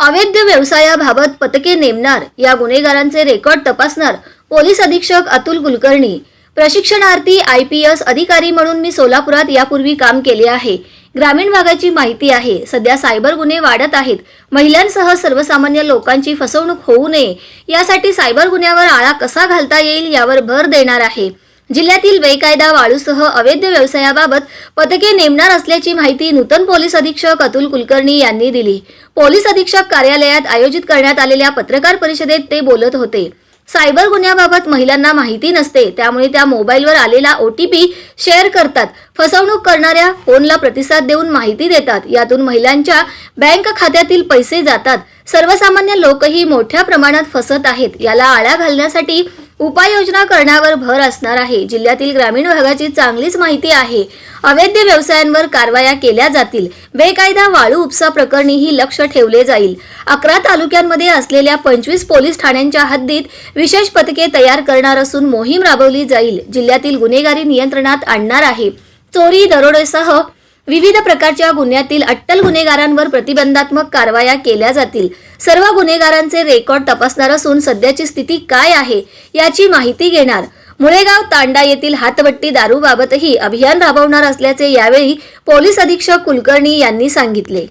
अवैध व्यवसायाबाबत पथके नेमणार या गुन्हेगारांचे रेकॉर्ड तपासणार पोलीस अधीक्षक अतुल कुलकर्णी. प्रशिक्षणार्थी आय पी एस अधिकारी म्हणून मी सोलापुरात यापूर्वी काम केले आहे. ग्रामीण भागाची माहिती आहे सध्या सायबर गुन्हे वाढत आहेत. महिलांसह सर्वसामान्य लोकांची फसवणूक होऊ नये यासाठी सायबर गुन्ह्यावर आळा कसा घालता येईल यावर भर देणार आहे. जिल्ह्यातील बेकायदा वाळूसह अवैध व्यवसायाबाबत पथके नेमणार असल्याची माहिती नूतन पोलीस अधीक्षक अतुल कुलकर्णी यांनी दिली. पोलीस अधीक्षक कार्यालयात आयोजित करण्यात आलेल्या पत्रकार परिषदेत ते बोलत होते. सायबर गुन्ह्याबाबत महिलांना माहिती नसते त्यामुळे त्या मोबाईलवर आलेला ओटीपी शेअर करतात. फसवणूक करणाऱ्या फोनला प्रतिसाद देऊन माहिती देतात. यातून महिलांच्या बँक खात्यातील पैसे जातात. सर्वसामान्य लोकही मोठ्या प्रमाणात फसत आहेत. याला आळा घालण्यासाठी उपाययोजना करण्यावर भर असणार आहे. जिल्ह्यातील ग्रामीण भागाची चांगलीच माहिती आहे. अवैध व्यवसायांवर कारवाया केल्या जातील. बेकायदा वाळू उपसा प्रकरणीही लक्ष ठेवले जाईल. अकरा तालुक्यांमध्ये असलेल्या पंचवीस पोलीस ठाण्यांच्या हद्दीत विशेष पथके तयार करणार असून मोहीम राबवली जाईल. जिल्ह्यातील गुन्हेगारी नियंत्रणात आणणार आहे. चोरी दरोडेसह विविध प्रकारच्या गुन्ह्यातील अट्टल गुन्हेगारांवर प्रतिबंधात्मक कारवाया केल्या जातील. सर्व गुन्हेगारांचे रेकॉर्ड तपासणार असून सध्याची स्थिती काय आहे याची माहिती घेणार. मुळेगाव तांडा येथील हातबट्टी दारूबाबतही अभियान राबवणार असल्याचे यावेळी पोलीस अधीक्षक कुलकर्णी यांनी सांगितले.